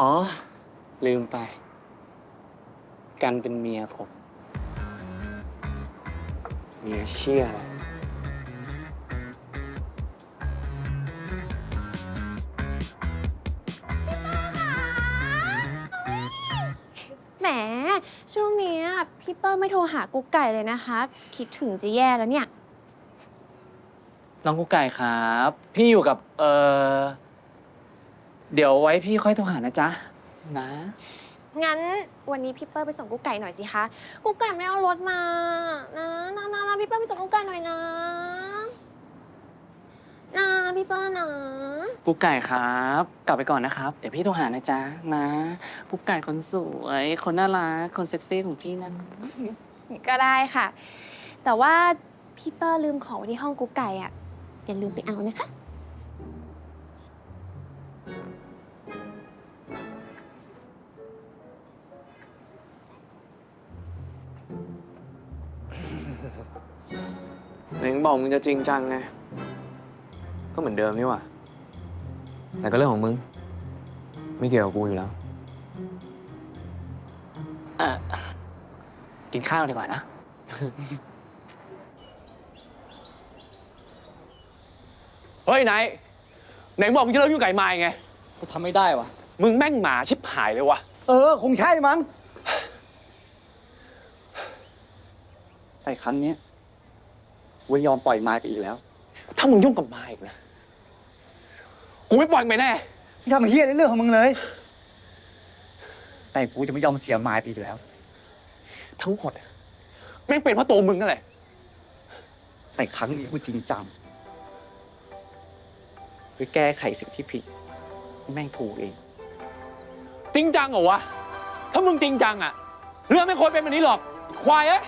อ๋อ ลืมไป กันเป็นเมียผม เมียเชี่ยอะไรแหม ช่วงเนี้ยพี่เปิ้ลไม่โทรหากุ๊กไก่เลยนะคะ คิดถึงจะแย่แล้วเนี่ย น้องกุ๊กไก่ครับ พี่อยู่กับ เออ เดี๋ยวไว้พี่ค่อยโทรหานะจ๊ะ นะ งั้นวันนี้พี่เปิ้ลไปส่งกุ๊กไก่หน่อยสิคะ กุ๊กไก่ไม่ได้เอารถมา นะนะนะนะพี่เปิ้ลไปส่งกุ๊กไก่หน่อยนะ นะพี่เปิ้ลนะกุ๊กไก่ครับ กลับไปก่อนนะครับ เดี๋ยวพี่โทรหานะจ๊ะ นะกุ๊กไก่คนสวย คนน่ารัก คนเซ็กซี่ของพี่นะ ก็ได้ค่ะ แต่ว่าพี่เปิ้ลลืมของไว้ที่ห้องกุ๊กไก่อะอย่าลืมไปเอานะคะ บอกมึงจะจริงจังไง ก็เหมือนเดิมนี่หว่า แต่ก็เรื่องของมึง ไม่เกี่ยวกับกูอยู่แล้ว เออกินข้าวดีกว่านะ เฮ้ยไหนายไหนบอกมึงจะเลิกยุ่งไก่ไม้ไงก็ทำไม่ได้วะมึงแม่งหมาชิบหายเลยวะเออ คงใช่มั้ง แต่ครั้งเนี้ย เวยยอมปล่อยไม้ไปอีกแล้ว ถ้ามึงยุ่งกับไม้อีกนะ กูไม่ปล่อยมึงไปแน่ที่ทำเฮี้ยในเรื่องของมึงเลย แต่กูจะไม่ยอมเสียไม้ไปอีกแล้ว ทั้งหมดอะแม่งเป็นเพราะตัวมึงนั่นแหละ แต่ครั้งนี้กูจริงจังไปแก้ไขสิ่งที่ผิดให้แม่งถูกเอง จริงจังเหรอวะ ถ้ามึงจริงจังอะเรื่องไม่ควรเป็นแบบนี้หรอกไอ้ควายเอ้ย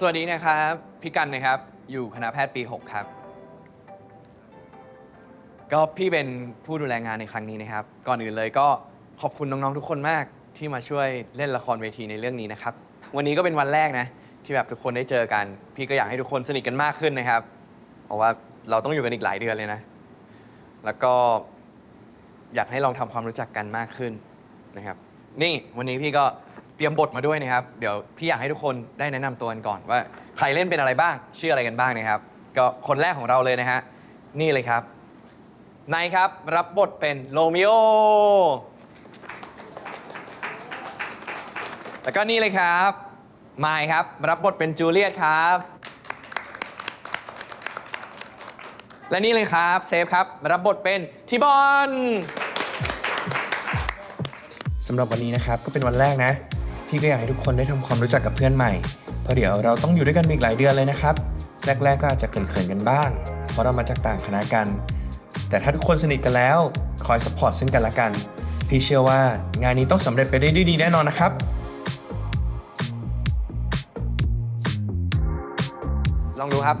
สวัสดีนะครับพี่กันนะครับ อยู่คณะแพทย์ปี 6 ครับ ก็พี่เป็นผู้ดูแลงานในครั้งนี้นะครับ ก่อนอื่นเลยก็ขอบคุณน้อง ๆ ทุกคนมากที่มาช่วยเล่นละครเวทีในเรื่องนี้นะครับ วันนี้ก็เป็นวันแรกนะ ที่แบบทุกคนได้เจอกัน พี่ก็อยากให้ทุกคนสนิทกันมากขึ้นนะครับ เพราะว่าเราต้องอยู่กันอีกหลายเดือนเลยนะ แล้วก็อยากให้ลองทำความรู้จักกันมากขึ้นนะครับ นี่วันนี้พี่ก็ เตรียมบทมาด้วยนะครับ เดี๋ยวพี่อยากให้ทุกคนได้แนะนำตัวกันก่อนว่า ใครเล่นเป็นอะไรบ้าง ชื่ออะไรกันบ้างนะครับ ก็คนแรกของเราเลยนะฮะ นี่เลยครับ นายครับรับบทเป็นโรมิโอ แล้วก็นี่เลยครับมายครับ รับบทเป็นจูเลียตครับ และนี่เลยครับเซฟครับ รับบทเป็นทีบอลสำหรับวันนี้นะครับก็เป็นวันแรกนะ พี่ก็อยากให้ทุกคนได้ทำความรู้จักกับเพื่อนใหม่ เพราะเดี๋ยวเราต้องอยู่ด้วยกันอีกหลายเดือนเลยนะครับ แรก ๆ ก็อาจจะเขินๆกันบ้าง เพราะเรามาจากต่างคณะกัน แต่ถ้าทุกคนสนิทกันแล้ว คอยสปอร์ตซึ่งกันและกัน พี่เชื่อว่างานนี้ต้องสำเร็จไปได้ด้วยดีแน่นอนนะครับ ลองดูครับ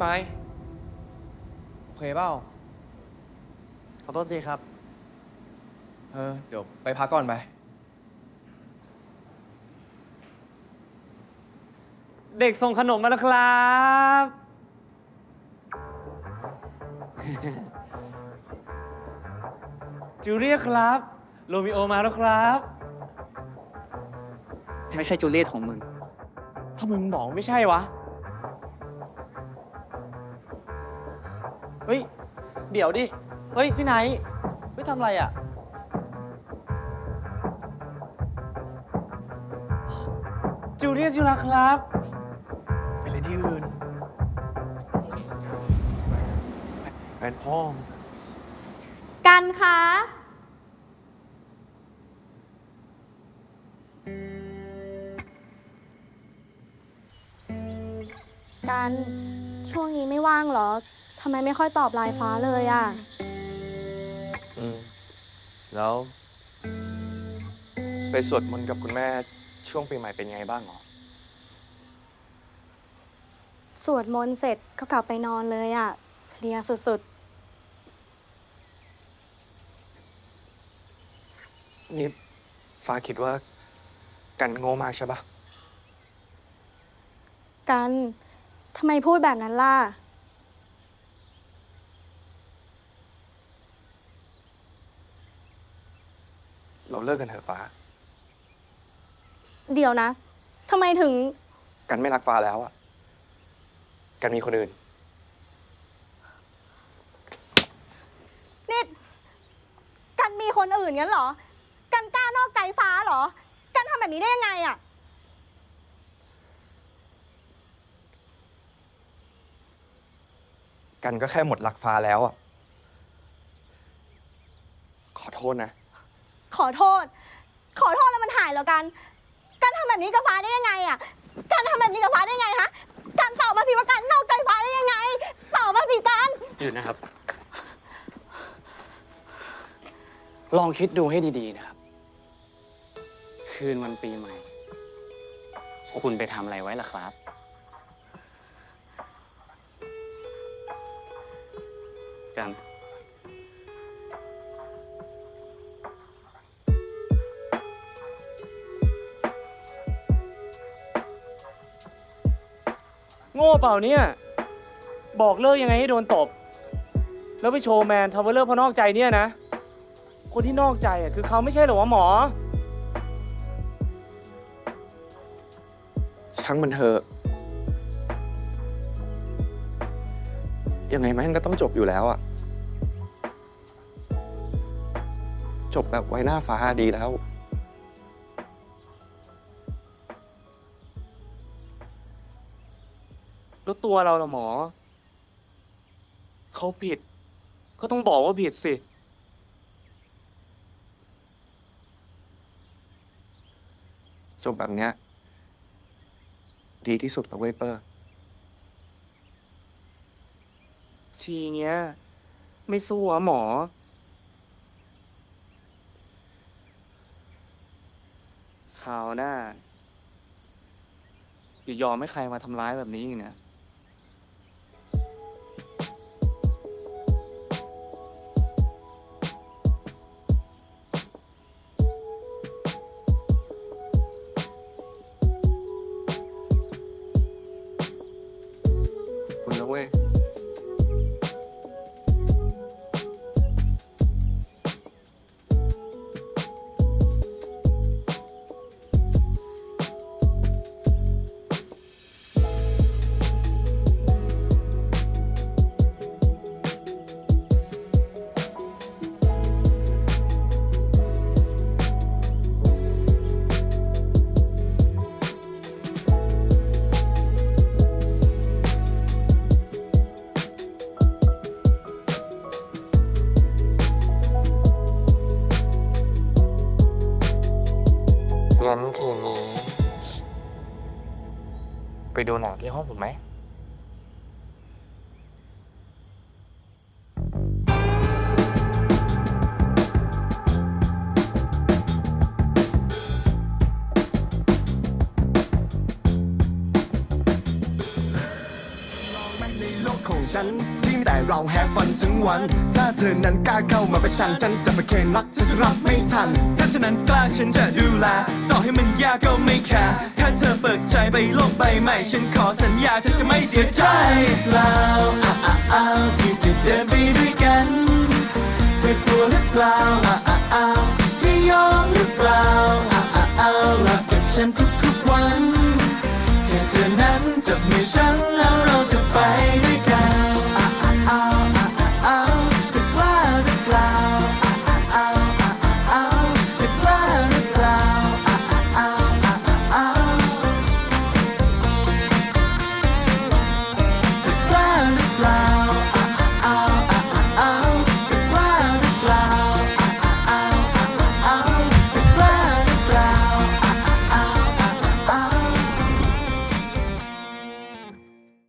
เฮ้ยไม้โอเคเปล่าขอโทษทีครับ เออ เดี๋ยวไปพักก่อนไป เด็กส่งขนมมาแล้วครับ จูเลียครับ โรมิโอมาแล้วครับ ไม่ใช่จูเลียตของมึงทำไมมึงบอกไม่ใช่วะ ฮ้ย เดี๋ยวดิ เฮ้ย พี่ไนท์เฮ้ยทำอะไรอะ จูเลียจูรักครับ ไปเล่นที่อื่นแฟนพ่อมกันคะกันช่วงนี้ไม่ว่างเหรอ ทำไมไม่ค่อยตอบไลน์ฟ้าเลยอะอืม แล้ว ไปสวดมนต์กับคุณแม่ช่วงปีใหม่เป็นยังไงบ้างหรอ สวดมนต์เสร็จก็กลับไปนอนเลยอะเพลียสุดนี่ฟ้าคิดว่ากันโง่มากใช่ปะ ๆ กัน ทำไมพูดแบบนั้นล่ะ เราเลิกกันเถอะฟ้า เดี๋ยวนะทำไมถึง กันไม่รักฟ้าแล้วอะกันมีคนอื่น นี่กันมีคนอื่นงั้นเหรอ กันกล้านอกใจฟ้าเหรอ กันทำแบบนี้ได้ยังไงอะกันก็แค่หมดรักฟ้าแล้วอะขอโทษนะข อโทษ ขอโทษแล้วมันหายแล้วกันกันทำแบบนี้กับฟ้าได้ยังไงอะกันทำแบบนี้กับฟ้าได้ยังไงฮะกันตอบมาสิว่ากันนอกใจฟ้าได้ยังไงตอบมาสิกันหยุดนะครับ ลองคิดดูให้ดีๆนะครับ คืนวันปีใหม่ คุณไปทำอะไรไว้ล่ะครับ กัน โง่เปล่าเนี่ย บอกเลิกยังไงให้โดนตบ แล้วไปโชว์แมนทำว่าเลิกเพราะนอกใจเนี่ยนะ คนที่นอกใจอะคือเขาไม่ใช่เหรอวะหมอ ช่างมันเถอะ ยังไงแม่งก็ต้องจบอยู่แล้วอะจบแบบไว้หน้าฟ้าดีแล้ว แล้วตัวเราละหมอ เขาผิด ก็ต้องบอกว่าผิดสิ จบแบบเนี้ย ดีที่สุดแล้วเว้ยเปอร์ ทีเงี้ย ไม่สู้อะหมอคราวหน้าอย่ายอมให้ใครมาทำร้ายแบบนี้อีกนะ ดูหนังที่ห้องผมไหม เราแฮฟันทั้งวัน ถ้าเธอนั้นกล้าเข้ามาไปฉันฉันจะประเคนรักฉันจะรับไม่ทัน ถ้าฉันนั้นกล้าฉันจะดูแล ต่อให้มันยากก็ไม่แคร์ถ้าเธอเปิดใจไปโลกใบใหม่ ฉันขอสัญญาเธอจะไม่เสียใจแล้วอ้าอ้าอ้าที่จะเดินไปด้วยกันเธอกลัวหรือเปล่าอ้าอ้าอ้าจะยอมหรือเปล่าอ้าอ้าอ้ารักกับฉันทุกๆวันแค่เธอนั้นจับมือฉันแล้วเราจะไปด้วย